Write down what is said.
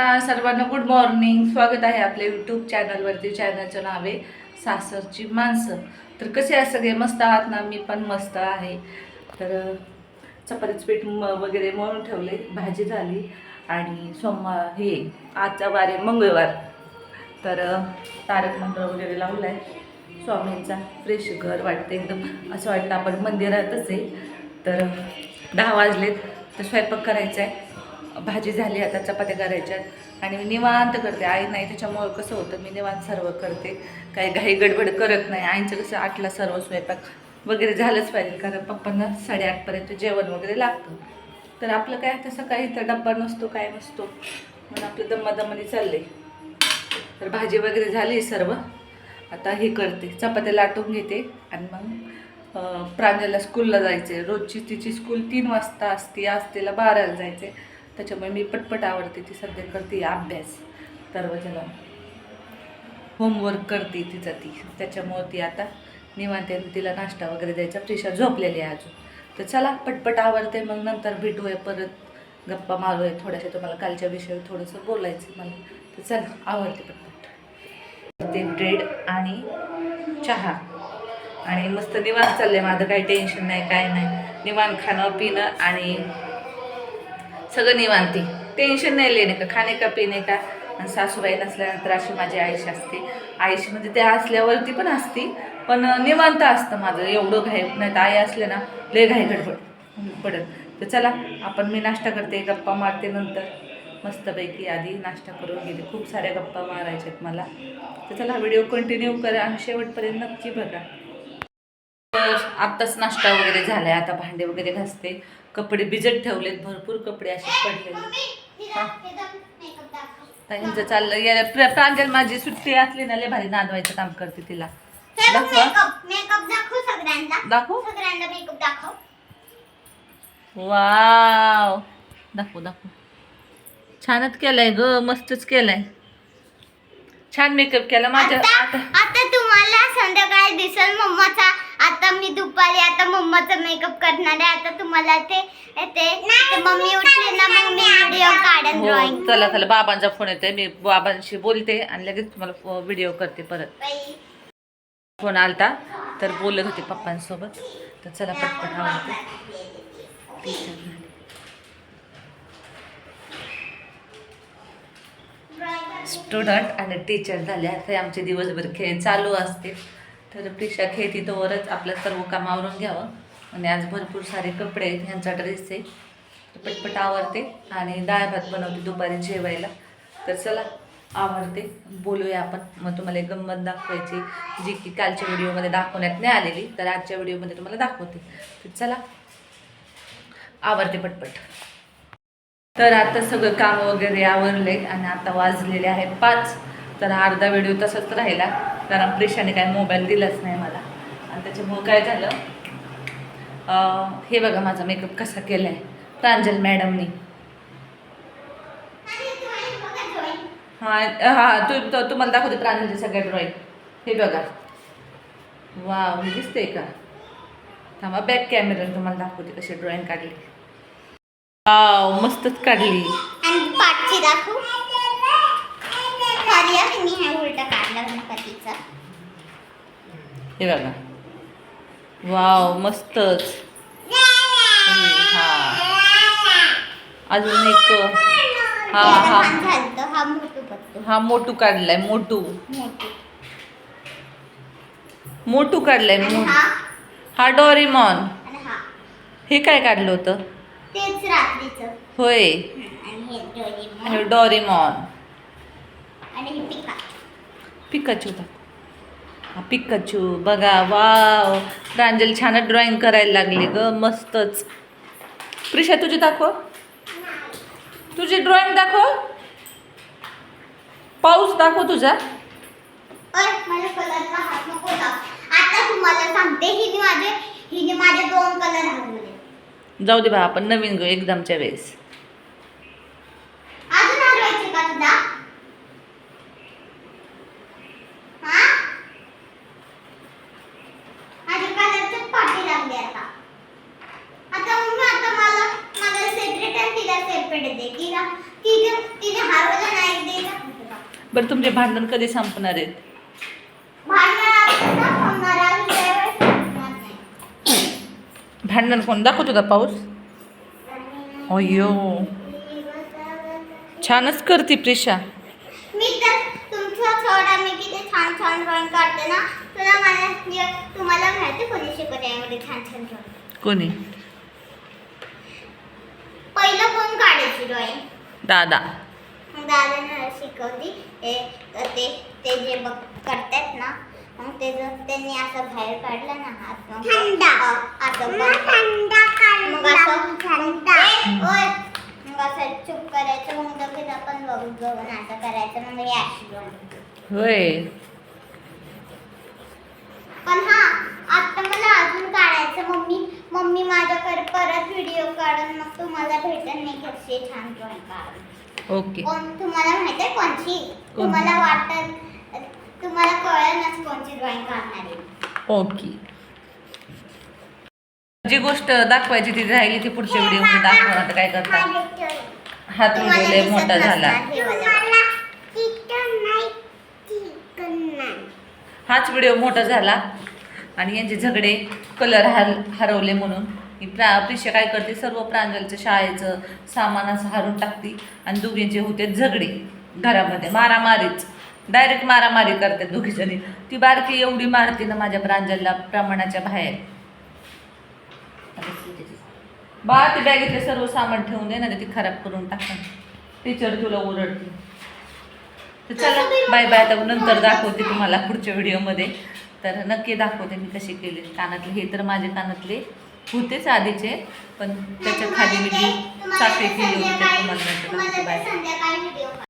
हा, सर्वांना good morning स्वागत आहे आपल्या यूट्यूब चॅनलवरती चॅनलचं नाव आहे सासरची माणसं. तर कसे आहे सगळे? मस्त आहात ना? मी पण मस्त आहे. तर चपातीचं पीठ म वगैरे मळून ठेवले भाजी झाली. आणि सोमवार हे आजचा वार आहे मंगळवार. तर तारक मंत्र वगैरे लावलं आहे स्वामींचा फ्रेश घर वाटतं एकदम. असं वाटतं आपण मंदिरातच आहे. तर दहा वाजलेत. तर स्वयंपाक करायचा आहे भाजी झाली आता चपात्या करायच्या आणि मी निवांत करते. आई नाही त्याच्यामुळं कसं होतं मी निवांत सर्व करते. काही घाई गडबड करत नाही. आईचं कसं आठला सर्व स्वयंपाक वगैरे झालंच पाहिजे. कारण पप्पांना साडेआठपर्यंत जेवण वगैरे लागतं. तर आपलं काय आता सकाळी तर डब्बा नसतो काय नसतो. म्हणून आपलं दमादमाने चालले तर भाजी वगैरे झाली सर्व. आता हे करते. चपात्या लाटून घेते. आणि मग प्राण्याला स्कूलला जायचे रोजची तिची स्कूल तीन वाजता असते. आज तिला बाराला जायचे त्याच्यामुळे मी पटपट आवडते ती सध्या करते अभ्यास दरवाजाला होमवर्क करते तिचा ती त्याच्यामुळं ती आता निवांत तिला नाश्ता वगैरे द्यायचा. प्रेशर झोपलेली आहे अजून. तर चला पटपट आवडते. मग नंतर भेटूया परत. गप्पा मारूया थोड्याशा. तुम्हाला कालच्या विषयावर थोडंसं बोलायचं मला. तर चला आवडते पटपट. ते ब्रेड आणि चहा. आणि मस्त निवांत चाललंय. माझं काही टेन्शन नाही काय नाही. निवांत खाणं पिणं आणि सगळं निवांती टेन्शन नाही लेणे का खाणे का पिणे का. आणि सासूबाई नसल्यानंतर अशी माझी आयुष असते. आयुष म्हणजे त्या असल्यावरती पण असती पण निवांत असतं माझं. एवढं घाई नाही तर आई असले ना लय घाई गडबड पडत. तर चला आपण मी नाश्ता करते गप्पा मारते नंतर. मस्तपैकी आधी नाश्ता करून गेले खूप साऱ्या गप्पा मारायच्या आहेत मला. तर चला व्हिडिओ कंटिन्यू करा. आणि शेवटपर्यंत नक्की बघा. आत्ताच नाश्ता वगैरे झाला आहे आता भांडे वगैरे घासते. कपडे भिजत ठेवलेत भरपूर कपडे असे पडलेले. चाललं या प्र- प्रांजल माझी सुट्टी असली ना लय भारी नादवायचं काम करते तिला. दाखव. वाव. दाखव दाखव. छानच केलाय ग मस्तच केलाय. छान मेकअप केला. माझ्या आता आता तुम्हाला संध्याकाळी दिसेल मम्माचा. आता मी दुपारी आता मम्माचा मेकअप करणार आहे. आता तुम्हाला ते ते मम्मी उठली ना मग मी व्हिडिओ काढेन हो ड्रॉइंग चला चला. बाबांचा फोन येतोय. मी बाबांशी बोलते आणि लगेच तुम्हाला व्हिडिओ करते परत. फोन आलता तर बोलत होते पप्पांसोबत. तर चला पटपट आवडते टीचर झाली स्टुडंट आणि टीचर झाले. तर आमचे दिवसभर खेळ चालू असते तर पेक्षा खेळती तोवरच आपलं सर्व काम आवरून घ्यावं. आणि आज भरपूर सारे कपडे आहेत. ह्यांचा ड्रेस आहे. पटपट आवडते आणि डाळ भात बनवते दुपारी जेवायला. तर चला आवडते बोलूया आपण. मग तुम्हाला एक गंमत दाखवायची. जी की कालच्या व्हिडिओमध्ये दाखवण्यात नाही आलेली. तर आजच्या व्हिडिओमध्ये तुम्हाला दाखवते. तर चला आवडते पटपट. तर आता सगळं काम वगैरे आवरले आणि आता वाजलेले आहेत पाच. तर अर्धा व्हिडिओ तसंच राहिला. कारण प्रेशाने काय मोबाईल दिलाच नाही मला. आणि त्याच्यामुळं काय झालं? हे बघा माझा मेकअप कसा केला आहे प्रांजल मॅडमनी. हां हां तू तुम्हाला दाखवते प्रांजलचे सगळ्या ड्रॉईंग हे बघा. वा दिसते का? थांबा बॅक कॅमेरा तुम्हाला दाखवते कशी ड्रॉईंग काढली. वाव मस्तच काढली. आणि पाठची दाखव. हा, मी हा उलटा काढला गणपतीचा. हे बघा. वाव मस्तच. हा. अजून एक हा हा. झालतं, हा मोठू हा मोटू काढलाय मोटू. मोठू मोटू काढलाय आणि मो- हा? हा डोरेमॉन. आणि हा. हे काय काढलं होतं? तेच होय. आणि हे डोरेमॉन हे डोरेमॉन आणि हे पिका पिकाचू दाखव हा पिकाचू बघा वाव. प्रांजल छान ड्रॉइंग करायला लागली ग मस्तच. प्रिशा तुझी दाखव. तुझी ड्रॉइंग दाखव. पाऊस दाखव तुझा. अय मला कलरचा हात नको लाव. आता तुम्हाला सांगते हिने माझे हिने माझे दोन कलर हरवले जाऊ दे बा आपण नवीन घेऊ एक्झामच्या वेळेस. अजून हरवायचे का तुला हा माझ्या कलरचे पाठी लागले आता आता मम्मी आता मला मला सेपरेट आणि तिला सेपरेट दे तिला तिने तिने हरवलं बरं तुमचे भांडण कधी संपणार आहेत भांडण आपण ना होणारा विषयावर संपणार नाही. भांडण कोण? दाखवतो का पाऊस. अय्यो. छानच करते प्रिशा. मी तर तुमच्या थोडा मी किती छान छान ड्रॉइंग काढते ना तुला मला जे- तुम्हाला माहिती कोणी शिकवते एवढे छान छान ड्रॉइंग कोणी? पहिलं कोण काढायची ड्रॉइंग दादा. दादाने शिकवली ते ते ते जे बघ करतात ना मग ते त्यांनी असं बाहेर काढलं ना हात मग असं बघ. मग असं ए, ओय. मग असं चुप करायचं मग लगेच आपण बघून बघून असं करायचं मग हे. होय पण हा आता मला अजून काढायचं मम्मी मम्मी माझ्याकडे परत व्हिडिओ काढून मग तुम्हाला भेटेल नाही कशी छान ड्रॉइंग काढून ओके कोण तुम्हाला माहिती आहे कोणची कोणती? तुम्हाला वाटत तुम्हाला कळेलच कोणची ड्रॉइंग काढणार आहे. ओके. जी गोष्ट दाखवायची ती राहिली ती पुढच्या व्हिडिओमध्ये दाखवणार आता काय करता? हात उडवले मोठा झाला. हे. हाच व्हिडिओ मोठा झाला. आणि यांचे झगडे कलर हर हरवले म्हणून. ही प्रा प्रिशा काय करते? सर्व प्रांजलचं शाळेचं सामान असं हरून टाकते. आणि दोघींचे होते झगडे. घरामध्ये मारामारीच. डायरेक्ट मारामारी करते दोघीजणी ती बारकी एवढी मारते ना माझ्या प्रांजलला प्रमाणाच्या बाहेर. बा ती बॅगेतले सर्व सामान ठेवून दे ना ती खराब करून टाका टीचर तुला ओरडते. तर चला बाय बाय आता नंतर दाखवते तुम्हाला पुढच्या व्हिडिओमध्ये तर नक्की दाखवते मी कसे केले कानातले. हे तर माझे कानातले होतेच आधीचे पण त्याच्याखाली मी जी साखळी केली होती तुम्हाला बाय